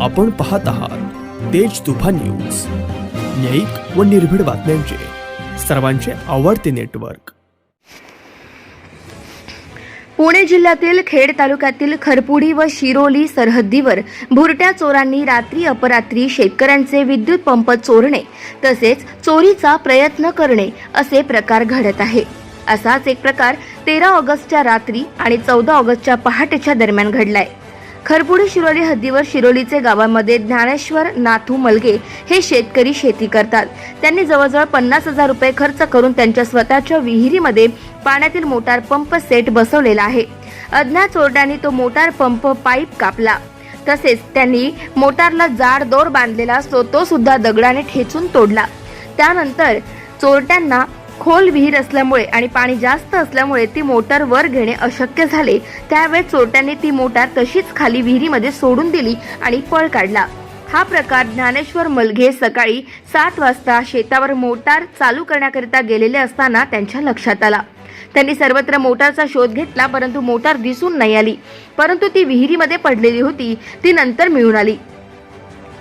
आपण पाहत आहात तेज तुफान न्यूज. न्यायिक व निर्भीड बातम्यांचे. सर्वांचे आवडते नेटवर्क. पुणे जिल्ह्यातील खेड तालुक्यातील खरपुडी व शिरोली सरहद्दीवर भुरट्या चोरांनी रात्री अपरात्री शेतकऱ्यांचे विद्युत पंप चोरणे तसेच चोरीचा प्रयत्न करणे असे प्रकार घडत आहे. असाच एक प्रकार तेरा ऑगस्टच्या रात्री आणि चौदा ऑगस्टच्या पहाटेच्या दरम्यान घडलाय. खरपुडी शिरोली हद्दीवर शिरोलीचे गावामध्ये ज्ञानेश्वर नाथू मलगे हे शेतकरी शेती करतात. त्यांनी जवळजवळ पन्नास हजार रुपये खर्च करून त्यांच्या स्वतःच्या विहिरीमध्ये पाण्यातील मोटार पंप सेट बसवलेला आहे. अज्ञात चोरट्यांनी तो मोटार पंप पाईप कापला. तसेच त्यांनी मोटारला जाड दोर बांधलेला असतो तो सुद्धा दगडाने ठेचून तोडला. त्यानंतर चोरट्यांना खोल विहीर असल्यामुळे आणि पाणी जास्त असल्यामुळे ती मोटार वर घेणे अशक्य झाले. त्यावेळेस चोरट्यांनी ती मोटार तशीच खाली विहिरीमध्ये सोडून दिली आणि पळ काढला. हा प्रकार ज्ञानेश्वर मलघे सकाळी सात वाजता शेतावर मोटार चालू करण्याकरिता गेलेले असताना त्यांच्या लक्षात आला. त्यांनी सर्वत्र मोटारचा शोध घेतला परंतु मोटार दिसून नाही आली. परंतु ती विहिरीमध्ये पडलेली होती. ती नंतर मिळून आली.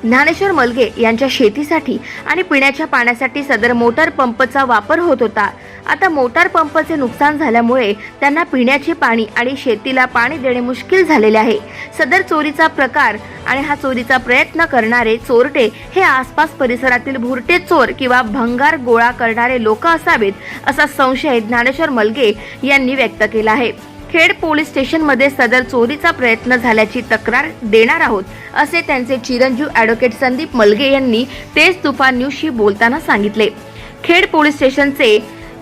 ज्ञानेश्वर मलगे यांच्या शेतीसाठी आणि पिण्याच्या पाण्यासाठी सदर मोटार पंपचा वापर होत होता. आता मोटार पंपचे नुकसान झाल्यामुळे त्यांना पिण्याचे पाणी आणि शेतीला पाणी देणे मुश्किल झालेले आहे. सदर चोरीचा प्रकार आणि हा चोरीचा प्रयत्न करणारे चोरटे हे आसपास परिसरातील भुरटे चोर किंवा भंगार गोळा करणारे लोक असावेत असा संशय ज्ञानेश्वर मलगे यांनी व्यक्त केला आहे. खेड पोलीस स्टेशनमध्ये सदर चोरीचा प्रयत्न झाल्याची तक्रार देणार आहोत असे त्यांचे चिरंजीव ॲडव्होकेट संदीप मलगे यांनी तेज तुफान न्यूजशी बोलताना सांगितले. खेड पोलीस स्टेशनचे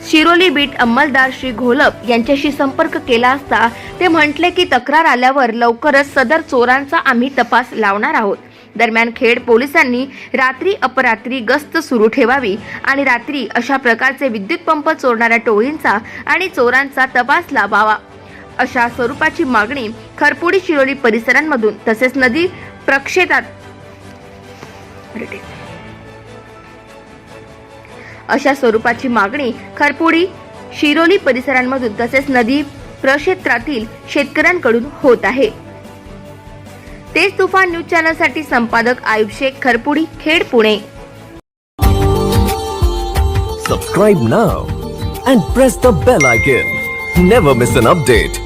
शिरोली बीट अंमलदार श्री घोलप यांच्याशी संपर्क केला असता ते म्हटले की तक्रार आल्यावर लवकरच सदर चोरांचा आम्ही तपास लावणार आहोत. दरम्यान खेड पोलिसांनी रात्री अपरात्री गस्त सुरू ठेवावी आणि रात्री अशा प्रकारचे विद्युत पंप चोरणाऱ्या टोळींचा आणि चोरांचा तपास लावावा. अशा स्वरूपाची मागणी खरपुडी शिरोली परिसरांमधून तसेच नदी प्रक्षेतात अशा स्वरूपाची मागणी खरपुडी शिरोली परिसरांमधून तसेच नदी प्रक्षेत्रातील शेतकऱ्यांकडून होत आहे तेज तुफान न्यूज चॅनलसाठी संपादक आयुब शेख खरपुडी Khed Pune Subscribe now and press the bell icon. Never miss an update.